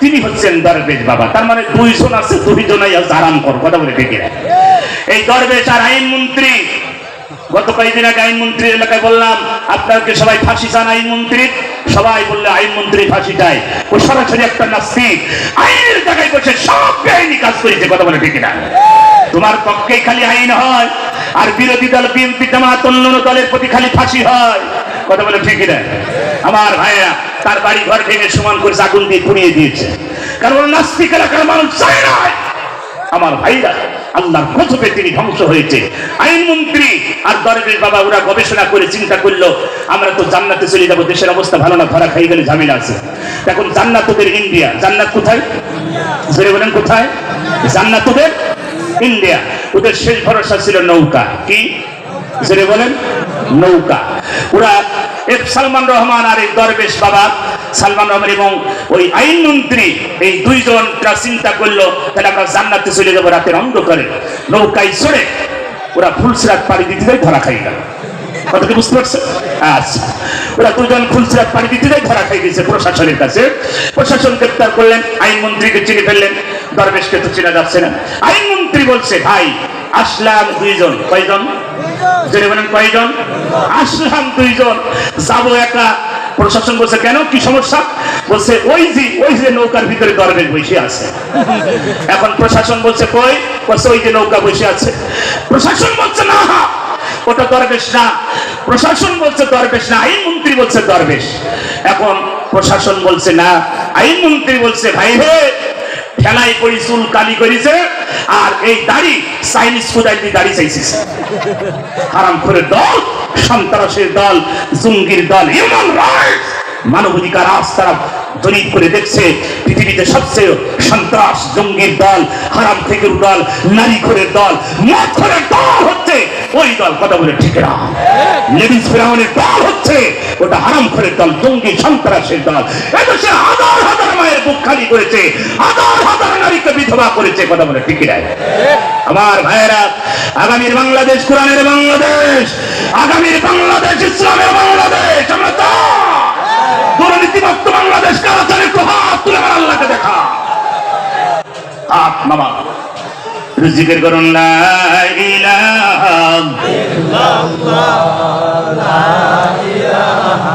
তিনি হচ্ছেন দরবেশ বাবা। তার মানে দুইজন আছে দুইজনাই আরাম কর কথা বলে ঠিক এই দরবেশ আর আইন মন্ত্রী, গত কয়েকদিন আগে আইনমন্ত্রী এলাকায় বললাম, আপনাকে সবাই ফাঁসি চান আইনমন্ত্রী সবাই বললে আইনমন্ত্রী ফাঁসি চায় ও সরাসরি একটা নাস্তিক আইনের জায়গায় বসে সব বেআইনি কাজ করেছে, কথা বলে ঠিক না তোমার পক্ষেই খালি আইন হয়, আর বিরোধী দল, বিএনপি জামাত, অন্যান্য দলের প্রতি খালি ফাঁসি হয়, কথা বলে ঠিক না আমার ভাইয়া তার বাড়ি ঘর ভেঙে সমান করে আগুন দিয়ে পুড়িয়ে দিয়েছে। কারণ নাস্তিক এলাকার মানুষ চায় না। আমার ভাইরা, আল্লাহর গজবে তিনি ধ্বংস হয়েছে। আইনমন্ত্রী আর দরবেশ বাবা, ওরা গবেষণা করে চিন্তা করল, আমরা তো জান্নাতে চলে যাব, দেশের অবস্থা ভালো না, ধরা খাই গেলে ঝামেলা আছে। এখন জান্নাত ওদের ইন্ডিয়া, জান্নাত কোথায়? জোরে বলেন কোথায়? জান্নাত ওদের ইন্ডিয়া। ওদের শেষ ভরসা ছিল নৌকা। কি? জোরে বলেন, নৌকা। ওরা সালমান রহমান আর এই দরবেশ বাবা, সালমান রহমান এবং ওই আইনমন্ত্রী এই দুইজনটা চিন্তা করল, তাহলে আমরা জান্নাতে চলে যাব রাতের অন্ধকারে। নৌকায় চড়ে ওরা ফুলসিরাত পাড়ি দিতে যাই ধরা খাই গেল। কথা বুঝতে পারছে আচ্ছা। ওরা দুজন ফুলসিরাত পাড়ি দিতে যাই ধরা খাই গেছে প্রশাসনের কাছে। প্রশাসন গ্রেপ্তার করলেন আইনমন্ত্রীকে চিনে ফেললেন, দরবেশকে তো চেনা যাচ্ছে না। আইনমন্ত্রী বলছে, ভাই, আসলাম দুইজন। কয়জন? জেনে কয়জন? আসলাম দুইজন। যাব একা। প্রশাসন বলছে, কেন? কি সমস্যা? বলছে, ওই যে ওই যে নৌকার ভিতরে দরবেশ বসে আছে। এখন প্রশাসন বলছে, কই? বলছে, ওই যে নৌকা বসে আছে। প্রশাসন বলছে, না, ওটা দরবেশ না। প্রশাসন বলছে, দরবেশ না। আইনমন্ত্রী বলছে, দরবেশ। এখন প্রশাসন বলছে, না। আইনমন্ত্রী বলছে, ভাই হে ঠেলাই করি, চুল কালি করেছে, আর এই দাড়ি চাইনিজ কোদাই দিয়ে দাড়ি চাইছিস হারাম করে দল, সন্ত্রাসের দল, জঙ্গির দল হিউম্যান রাইটস মানবাধিকার আজ তারা দলিত করে দেখছে, পৃথিবীতে সবচেয়ে সন্ত্রাস, জঙ্গির দল, হারাম খেকের দল, নারী খোরের দল, মদ খোরের দল হচ্ছে, ওই দল কথা বলে ঠিক না। লেডিস ফেরাউনের দল হচ্ছে, ওটা হারাম খোরের দল, জঙ্গি, সন্ত্রাসের দল। এদেশে হাজার বুক খালি করেছে, হাজার হাজার নারীকে বিধবা করেছে, কথা বলে ঠিক নাই আমার ভাইয়েরা, আগামীর বাংলাদেশ, কোরআনের বাংলাদেশ, আগামীর বাংলাদেশ, ইসলামের বাংলাদেশ, আমরা তো দুর্নীতিমুক্ত বাংলাদেশ কারা চান একটু হাত তুলে আমার আল্লাহকে দেখা। হাত মামা রিজিকের করুন লা জোরে লা ইলাহা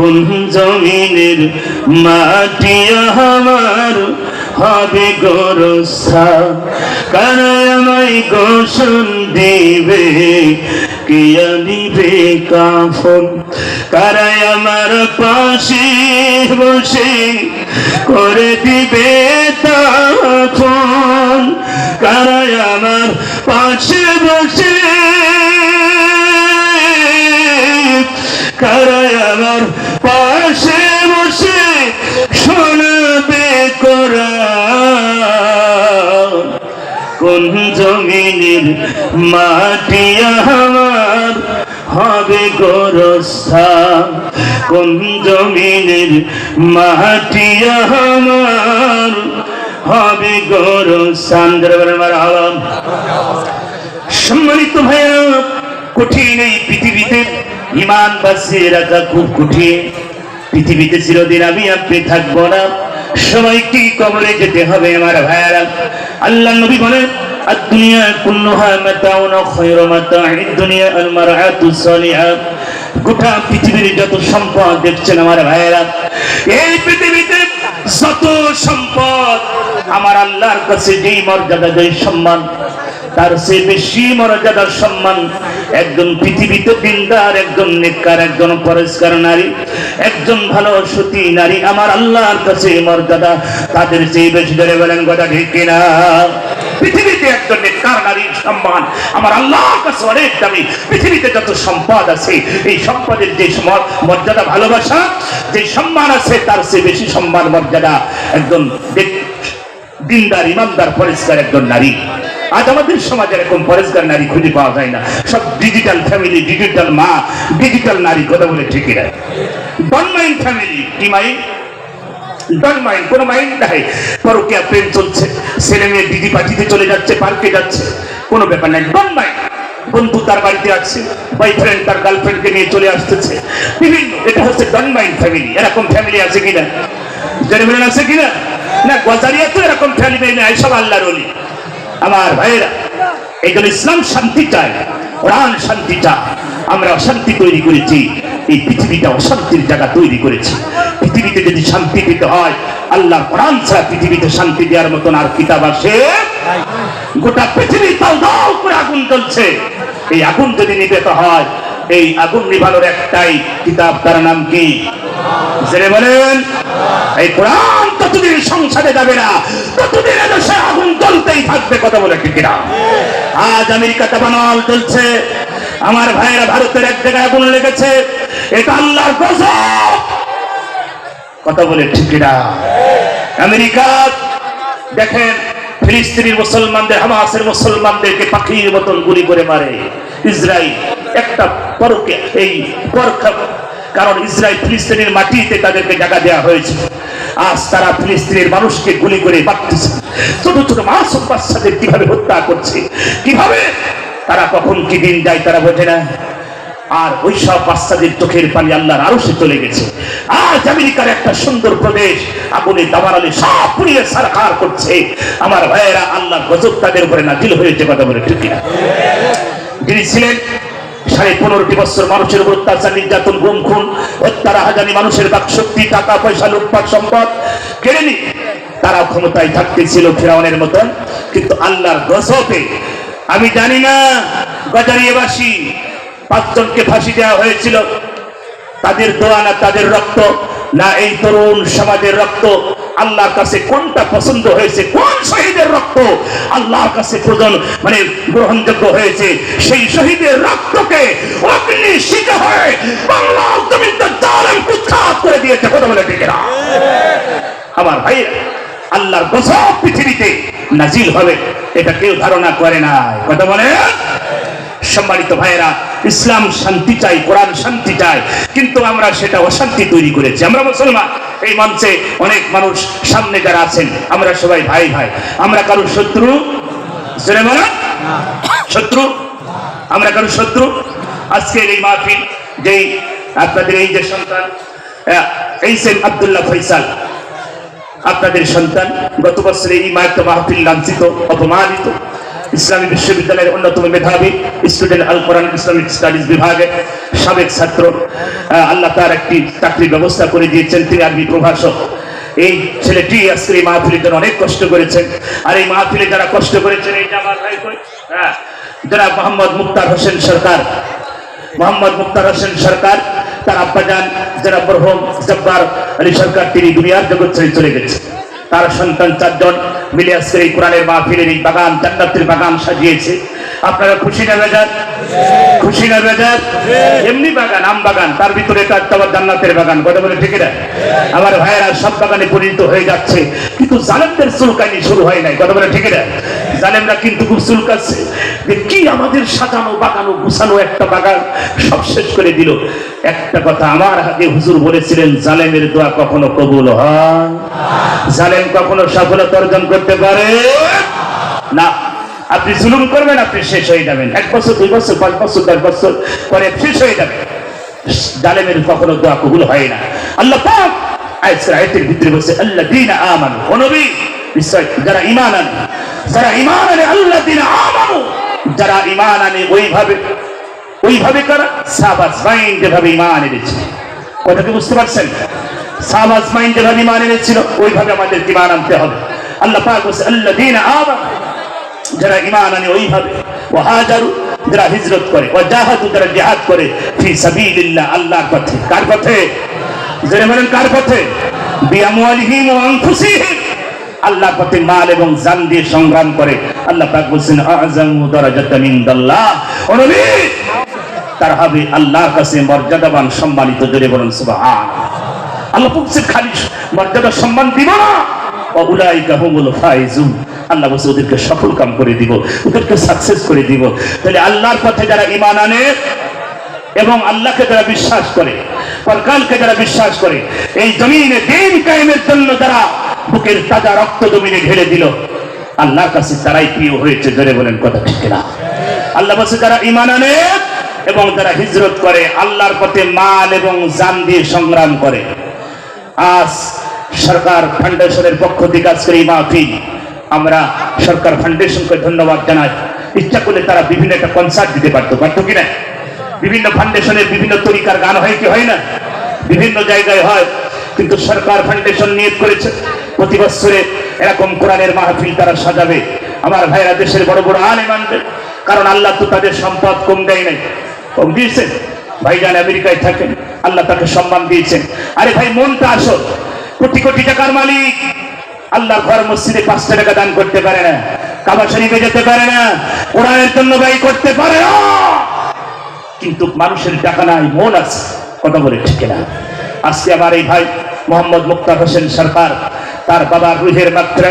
কোন জমিনের মাটি আমার হবে গোরসা কারা আমায় গোসন দিবে? কে আনিবে কাফন? কারা আমার পাশে বসে করে দিবে তখন কারা আমার পাশে বসে কারা আমার পাশে বসে শোনাবে কোন জমিনের মাটি আমার হবে গোরস্থান? কোন জমিনের মাটি আমার হবে গোরস্থান? সম্মানিত ভাইয়া কঠিন এই পৃথিবীতে ইমান বাঁচিয়ে রাখা খুব কঠিন পৃথিবীতে চিরদিন আমি আপনি থাকবো না সবাইকে কবরে যেতে হবে আমার ভাইয়ারা আল্লাহ নবী বলেন الدنيا كلها متاع خير متاع الدنيا المرأة الصالحة গোটা পৃথিবীর যত সম্পদ দেখছেন আমার ভাইয়েরা এই পৃথিবীতে যত সম্পদ আমার আল্লাহর কাছে যেই মর্যাদা যেই সম্মান তার সে বেশি মর্যাদার সম্মান। একজন পৃথিবীতে দিনদার, একজন নেককার, একজন পরিষ্কার নারী, একজন ভালো সতী নারী। আমার আল্লাহর কাছে মর্যাদা তাদের চেয়ে বেশি ধরে বলেন কথা ঠিক কিনা? পৃথিবীতে একজন নেককার নারীর সম্মান, আমার আল্লাহর কাছে অনেক দামি। পৃথিবীতে যত সম্পদ আছে, এই সম্পদের যে মর্যাদা, ভালোবাসা, যে সম্মান আছে, তার চেয়ে বেশি সম্মান, মর্যাদা একজন দিনদার ইমানদার পরিষ্কার একজন নারী। আজ আমাদের সমাজে এরকম পরিষ্কার নারী খুঁজে পাওয়া যায় না। সব ডিজিটাল ফ্যামিলি ডিজিটাল মা ডিজিটাল নারী, কথা বলে ঠিকই না ডনমাইন ফ্যামিলি কি মাইন্ড ডন মাইন্ড কোনো নাই। প্রেম চলছে, ছেলে মেয়ে দিদি চলে যাচ্ছে পার্কে যাচ্ছে। কোনো ব্যাপার নাই। ডন মাইন্ড বন্ধু তার বাড়িতে আছে বয়ফ্রেন্ড তার গার্লফ্রেন্ডকে নিয়ে চলে আসতেছে। বিভিন্ন, এটা হচ্ছে ডন মাইন্ড ফ্যামিলি এরকম ফ্যামিলি আছে কিনা? জেনারেল আছে কিনা? না, গজারিয়া তো এরকম সব আল্লাহর অলি আমার ইসলাম শান্তি চায়, কোরআন শান্তি চায়। আমরা অশান্তি তৈরি করেছি, এই পৃথিবীটা অশান্তির জায়গা তৈরি পৃথিবীতে যদি শান্তি পেতে হয় আল্লাহ কোরআন ছাড়া পৃথিবীতে শান্তি দেওয়ার মতন আর কিতাব আসে গোটা পৃথিবী তাও দাও করে আগুন জ্বলছে। এই আগুন যদি নিবেতে হয়, এই আগুন নিভানোর একটাই কিতাব, তার নাম কি? বলেন? এই কোরআন ততদিন সংসারে যাবে না? ততদিন এদেশে আগুন জ্বলতেই থাকবে কথা বলে ঠিক আজ আমেরিকাতে বানাল চলছে। আমার ভাইয়েরা ভারতের এক জায়গায় আগুন লেগেছে। এটা আল্লাহর কথা বলে ঠিক না আমেরিকা, দেখেন, ফিলিস্তিনের মুসলমানদের, হামাসের মুসলমানদেরকে পাখির মতন গুলি করে মারে। ইসরায়েল একটা পরকে এই পরখা কারণ ইসরায়েল ফিলিস্তিনের মাটিতে তাদেরকে জায়গা দেওয়া হয়েছে। আজ তারা ফিলিস্তিনের মানুষকে গুলি করে মারতেছে। ছোট ছোট মাসুম বাচ্চাদের কীভাবে হত্যা করছে? কীভাবে? তারা কখন কি দিন যায় তারা বোঝে না। আর ওই সব বাচ্চাদের চোখের পানি আল্লাহর আরও সে চলে গেছে। আজ আমেরিকার একটা সুন্দর প্রদেশ আগুনে দাবারালে সব পুড়িয়ে সরকার করছে। আমার ভাইয়েরা, আল্লাহর গজব তাদের উপরে নাজিল হয়েছে কথা বলে ঠিক কিনা। যিনি ছিলেন সাড়ে পনেরোটি বছর মানুষের উপর অত্যাচার, নির্যাতন গুম খুন হত্যা রাহাজানি মানুষের বাক শক্তি টাকা, পয়সা, লুটপাট, সম্পদ। কেড়ে নি? তারা ক্ষমতায় থাকতে ছিল ফেরাউনের মতন। কিন্তু আল্লাহর গজবে, আমি জানি না, গজারিয়াবাসী, পাঁচজনকে ফাঁসি দেওয়া হয়েছিল। তাদের দোয়া না তাদের রক্ত, না এই তরুণ সমাজের রক্ত। আল্লাহর কাছে কোনটা পছন্দ হয়েছে? কোন শহীদের রক্ত আল্লাহর কাছে প্রজন মানে গ্রহণযোগ্য হয়েছে? সেই শহীদের রক্তকে অগ্নি শিখে হয়ে বাংলা জমিনটা কুৎখাত করে দিয়েছে। কথা বলে না আমার ভাই আল্লাহর গজব পৃথিবীতে নাজিল হবে, এটা কেউ ধারণা করে না কথা বলে সম্মানিত ভাইয়েরা ইসলাম শান্তি চাই, কোরআন শান্তি চাই। কিন্তু আমরা সেটা অশান্তি তৈরি করেছি। আমরা মুসলমান, এই মঞ্চে অনেক মানুষ সামনে যারা আছেন, আমরা সবাই ভাই ভাই। আমরা কারোর শত্রু? শত্রু? আমরা কারোর শত্রু? আজকের এই মাহফিল, যেই আপনাদের এই যে সন্তান এই সেম আবদুল্লাহ ফৈসাল আপনাদের সন্তান, গত বছর এই মায়ত্ত মাহফিল লাঞ্ছিত, অপমানিত। ইসলামী বিশ্ববিদ্যালয়ের অন্যতম মেধাবী student Al Quran Islamic studies বিভাগে সাবেক ছাত্র আল্লাহ তার একটি চাকরির ব্যবস্থা করে দিয়েছেন, তিনি আরবি প্রভাষক। এই ছেলেটি আজকের এই মাহফিলের জন্য অনেক কষ্ট করেছেন। আর এই মাহফিলে যারা কষ্ট করেছেন ভাই হ্যাঁ যারা মোহাম্মদ মুক্তার হোসেন সরকার। মোহাম্মদ মুক্তার হোসেন সরকার, তার আব্বাজান যারা মরহুম জব্বার আলী সরকার, তিনি দুনিয়ার জগৎ ছেড়ে চলে গেছে তার সন্তান চারজন মিলে আজকের এই কোরআনের মাহফিলের এই বাগান, জান্নাতের বাগান সাজিয়েছে। আপনারা খুশি না বেজার? খুশি না বেজার? এমনি বাগান, আম বাগান, তার ভিতরে তার তোমার জান্নাতের বাগান, কথা বলে ঠিক না আমার ভাইয়েরা সব বাগানে পরিণত হয়ে যাচ্ছে, কিন্তু জালেমদের চুলকানি শুরু হয় নাই, কথা বলে ঠিক না জালেমরা কিন্তু খুব চুলকাচ্ছে। যে কি আমাদের সাজানো, বাগানো, গুছানো একটা বাগান, সব শেষ করে দিল। একটা কথা আমার হাতে হুজুর বলেছিলেন, জালেমের দোয়া কখনো কবুল হয় জালেম কখনো সফলতা অর্জন করতে পারে? না। আপনি জুলুম করবেন, আপনি শেষ হয়ে যাবেন। এক বছর, দুই বছর, পাঁচ বছর, দশ বছর পরে শেষ হয়ে যাবে। জালেমের কখনো দোয়া কবুল হয় না। আল্লাহ পাক আয়াতের ভিতরে বলছে আল্লাহ দিন আমানু। ও নবী, নিশ্চয় যারা ইমান আনে, যারা ইমান আনে আল্লাহ দিন আমানু। যারা ইমান আনে, ওইভাবে ওইভাবে কারা সাবাস মাইন্ড যেভাবে ইমান এনেছে। কথা কি বুঝতে পারছেন? সামাজ মাইন্ড যেভাবে ইমান এনেছিল, ওইভাবে আমাদের ইমান আনতে হবে। আল্লাহ পাক বলছে আল্লাহ দিন যারা ইমান আনে ওইভাবে। ও হাজারু, যারা হিজরত করে ও জাহাদু, যারা জিহাদ করে, ফি সাবিলিল্লাহ, আল্লাহর পথে। কার পথে? যারা বলেন, কার পথে? বিয়ামওয়ালিহিম ওয়া আনফুসিহিম। আল্লাহর পথে মাল এবং জান দিয়ে সংগ্রাম করে। আল্লাহ পাক বলছেন আযামু দারাজাতান ইনদাল্লাহ ও নবী! তার হবে আল্লাহর কাছে মর্যাদাবান, সম্মানিত, জোরে বলুন, সুবহান। আল্লাহ খালি মর্যাদা সম্মান দিব না। আল্লাহ ওদেরকে সফল কাম করে দিব, ওদেরকে সাকসেস করে দিব। তাহলে আল্লাহর পথে যারা ইমান আনে এবং আল্লাহকে যারা বিশ্বাস করে, পরকালকে যারা বিশ্বাস করে, এই জমিনে দিন কায়েমের জন্য যারা বুকের তাজা রক্ত জমিনে ঢেলে দিল, আল্লাহর কাছে তারাই প্রিয় হয়েছে ধরে বলেন কথা ঠিক না আল্লাহ বলছে, যারা ইমান আনে এবং তারা হিজরত করে, আল্লাহর পথে মাল এবং জান দিয়ে সংগ্রাম করে আজ সরকার ফাউন্ডেশনের পক্ষ থেকে আজকের এই মাহফিল। আমরা সরকার ফাউন্ডেশনকে ধন্যবাদ জানাই। ইচ্ছা করলে তারা বিভিন্ন একটা কনসার্ট দিতে পারতো। পারতো কিনা বিভিন্ন ফাউন্ডেশনের বিভিন্ন তরিকার গান হয় কি হয় না? বিভিন্ন জায়গায় হয়। কিন্তু সরকার ফাউন্ডেশন নিয়োগ করেছে। প্রতি বছরে এরকম কোরআনের মাহফিল তারা সাজাবে। আমার ভাইরা দেশের বড় বড় আলে মানবে কারণ আল্লাহ তো তাদের সম্পদ কম দেয় নাই। কম দিয়েছে। ভাইজান আমেরিকায় থাকেন, আল্লাহ তাকে সম্মান দিয়েছেন। আরে ভাই, মনটা আসো। কোটি কোটি টাকার মালিক। আল্লাহ ঘর মসজিদে পাঁচটা টাকা দান করতে পারে না, কাবা শরীফে যেতে পারে না, কোরআনের জন্য ব্যয় করতে পারে না। কিন্তু মানুষের টাকা নাই, মন আছে, কথা বলে ঠিক না আজকে আমার এই ভাই মোহাম্মদ মুক্তার হোসেন সরকার, তার বাবার রুহের মাত্রা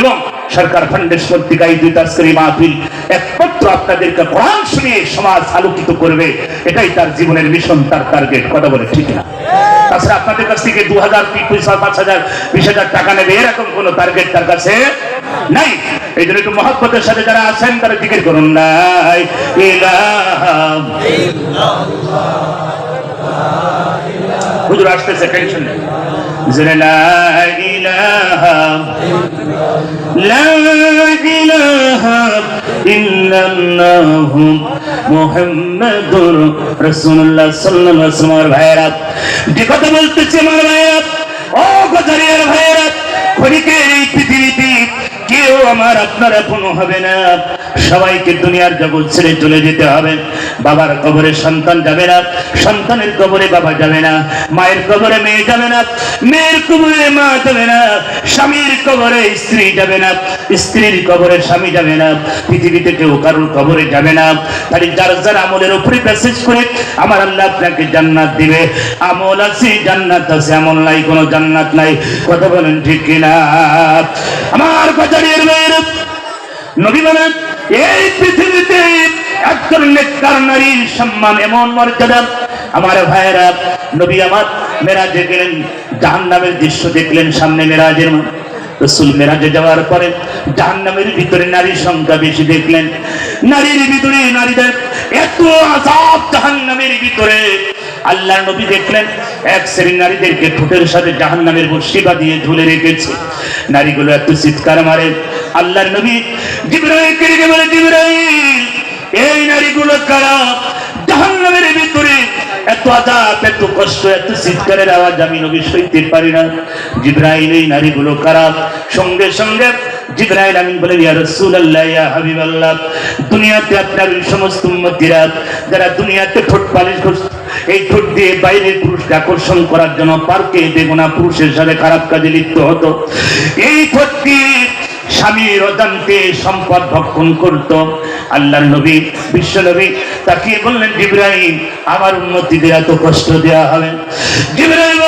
এবং সরকার কর্তৃক আয়োজিত আজকের এই মাহফিল একমাত্র আপনাদেরকে কোরআন শুনিয়ে সমাজ আলোকিত করবে, এটাই তার জীবনের মিশন তার টার্গেট কথা বলে ঠিক না? তাছাড়া আপনাদের কাছ থেকে দু হাজার পাঁচ হাজার, বিশ হাজার টাকা নেবে, এরকম কোনো টার্গেট তার কাছে নাই। এই জন্য একটু সাথে যারা আছেন, তারা জিজ্ঞেস করুন নাই। হুজুর আসতেছে টেনশন নেই। জেনে লা ইলাহা লা ইলাহা ইল্লাল্লাহু মুহাম্মাদুর রাসূলুল্লাহ সাল্লাল্লাহু আলাইহি ওয়াসাল্লাম। ভাইরা যে কথা বলতেছে আমার ভাইরা ও গজারিয়ার ভাইরা ক্ষণিকের এই পৃথিবীতে কেউ আমার আপনার আপন হবে না। সবাইকে দুনিয়ার জগৎ ছেড়ে চলে যেতে হবে। বাবার কবরে সন্তান যাবে না। সন্তানের কবরে বাবা যাবে না। মায়ের কবরে মেয়ে যাবে না। মেয়ের কবরে মা যাবে না। স্বামীর কবরে স্ত্রী যাবে না। স্ত্রীর কবরে স্বামী যাবে না। পৃথিবীতে কেউ কারোর কবরে যাবে না। তাহলে যার যার আমলের উপরে মেসেজ করে আমার আল্লাহ আপনাকে জান্নাত দিবে। আমল আছে, জান্নাত আছে। আমল নাই, কোনো জান্নাত নাই। কথা বলেন ঠিক কিনা? আমার বাজারের মেয়ের নবী বলেন, এই পৃথিবীতে একজন নেককার নারীর সম্মান এমন মর্যাদা। আমার ভাইয়েরা, নবী আমার মেরাজে গেলেন, জাহান্নামের দৃশ্য দেখলেন সামনে মেরাজের রসুল মেরাজে যাওয়ার পরে জাহান্নামের ভিতরে নারীর সংখ্যা বেশি দেখলেন। নারীর ভিতরে নারীদের এত আজাব জাহান্নামের ভিতরে। আল্লাহ নবী দেখলেন, এক শ্রেণির নারীদেরকে ঠোঁটের সাথে জাহান্নামের বর্ষিবা দিয়ে ঝুলে রেখেছে। নারীগুলো এত চিৎকার মারে, আল্লাহর নবী বলে এই নারীগুলো কারা? জাহান্নামের ভিতরে এত আজাব এত কষ্ট, এত চিৎকারের আওয়াজ আমি নবী সইতে পারি না। জিব্রাইল, এই নারীগুলো কারা? সঙ্গে সঙ্গে জিব্রাইল আমিন বলেন, ইয়া রাসূলুল্লাহ, ইয়া হাবিবাল্লাহ, দুনিয়াতে আপনার সমস্ত উম্মতিরা যারা দুনিয়াতে ঠোঁট পালিশ করছে, এই ঠোঁট দিয়ে বাইরের পুরুষকে আকর্ষণ করার জন্য পার্কে বেগুনা পুরুষের সাথে খারাপ কাজে লিপ্ত হতো। এই ঠোঁট দিয়ে স্বামীর অজান্তে সম্পদ ভক্ষণ করত। আল্লাহর নবী, বিশ্ব নবী তাকিয়ে বললেন জিব্রাহিম আমার উন্নতিদের এত কষ্ট দেওয়া হবে। জিব্রাহিম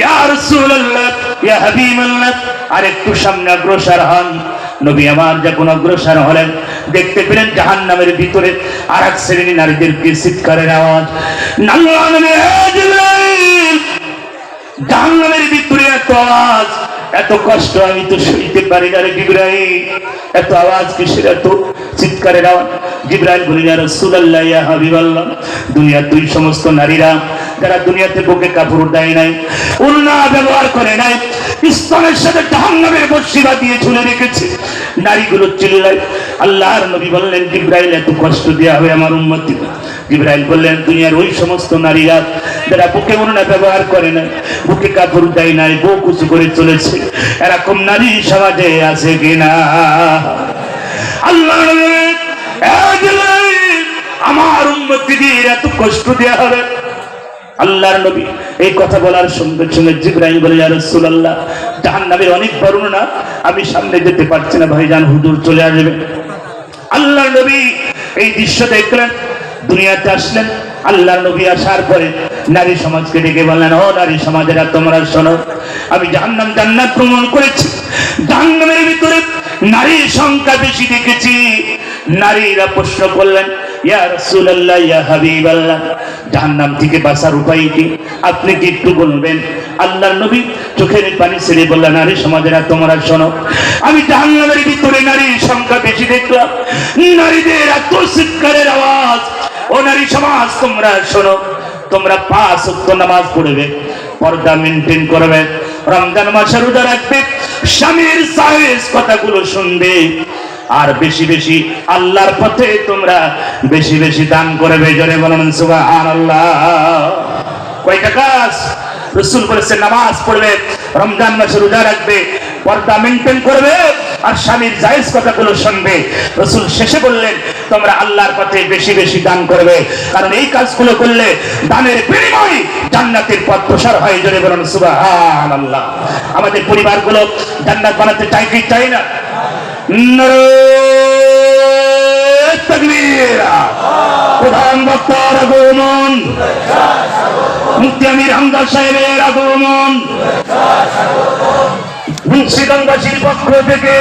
ইয়া রাসূলুল্লাহ, ইয়া হাবিবাল্লাহ আর একটু সামনে অগ্রসর হন। নবী আমার যখন অগ্রসর হলেন দেখতে পেলেন জাহান নামের ভিতরে আর এক শ্রেণি নারীদেরকে চিৎকারের আওয়াজ। আল্লাহ নবী, জাহান্নামের ভিতরে এত আওয়াজ এত কষ্ট আমি তো সইতে পারি না রে জিব্রাইল। এত আওয়াজ কিসের এত চিৎকারের আওয়াজ। জিব্রাইল বলি ইয়া রাসূলুল্লাহ হাবিবাল্লাহ দুনিয়ার দুই সমস্ত নারীরা যারা দুনিয়াতে বুকে কাপড় দেয় নাই উন্না ব্যবহার করে নাই ইসলামের সাথে জাহান্নামের বর্ষিবা দিয়ে ঝুলে রেখেছে। নারীগুলো চিল্লায় আল্লাহর নবী বললেন জিব্রাইল এত কষ্ট দেওয়া হবে আমার উম্মতি জিব্রাইল বললেন দুনিয়ার ওই সমস্ত নারীরা যারা বুকে মননা ব্যবহার করে না বুকে কাপড় দেয় নাই বউ কুচু করে চলেছে এরকম নারী সমাজে আছে কিনা আল্লাহ আমার "এ জিবরাইল, আমার উম্মতিদের এত কষ্ট দেওয়া হবে। আল্লাহর নবী। এই কথা বলার সঙ্গে সঙ্গে জিব্রাহিম বলে, ইয়া রাসূলুল্লাহ, জাহান্নামের অনেক বর্ণনা আমি সামনে যেতে পারছি না, ভাইজান, হুজুর চলে আসবে। আল্লাহর নবী এই দৃশ্য দেখলেন, দুনিয়াতে আসলেন। আল্লাহর নবী আসার পরে নারী সমাজকে ডেকে বললেন, ও নারী সমাজেরা, তোমরা শোনো, আমি জাহান্নাম জান্নাত ভ্রমণ করেছি। জাহান্নামের ভিতরে নারীর সংখ্যা বেশি দেখেছি। নারীরা প্রশ্ন করলেন ইয়া রাসূলুল্লাহ, ইয়া হাবিবাল্লাহ। জাহান্নাম থেকে বাঁচার আপনি কি একটু বলবেন? আল্লাহর নবী চোখের পানি ছেড়ে বললেন নারী সমাজেরা তোমরা শোনো। আমি জাহান্নামের ভিতরে নারীর সংখ্যা বেশি দেখলাম। নারীদের এত চিৎকারের আওয়াজ। ও নারী সমাজ, তোমরা শোনো। তোমরা পাঁচ ওয়াক্ত নামাজ পড়বে, পর্দা মেনটেন করবে, রমজান মাসে রোজা রাখবে, স্বামীর সাহেজ কথাগুলো শুনবে। আর বেশি বেশি আল্লাহর পথে তোমরা বেশি বেশি দান করবে। জোরে বলেন, সুবহানাল্লাহ। কয়টা কাজ? রসুল বলেছে, নামাজ পড়বে, রমজান মাসে রোজা রাখবে, পর্দা মেনটেন করবে, আর স্বামীর জায়েজ কথাগুলো শুনবে। রসুল শেষে বললেন, তোমরা আল্লাহর পথে বেশি বেশি দান করবে। কারণ এই কাজগুলো করলে দানের বিনিময় জান্নাতের পথ প্রসার হয়। জোরে বলুন, সুবহানাল্লাহ। আমাদের পরিবারগুলো জান্নাত বানাতে চাই কি চাই না? প্রধান বক্তার আগমন মুফতি আমির হামদা সাহেবের আগমন মুন্সিগঞ্জবাসীর পক্ষ থেকে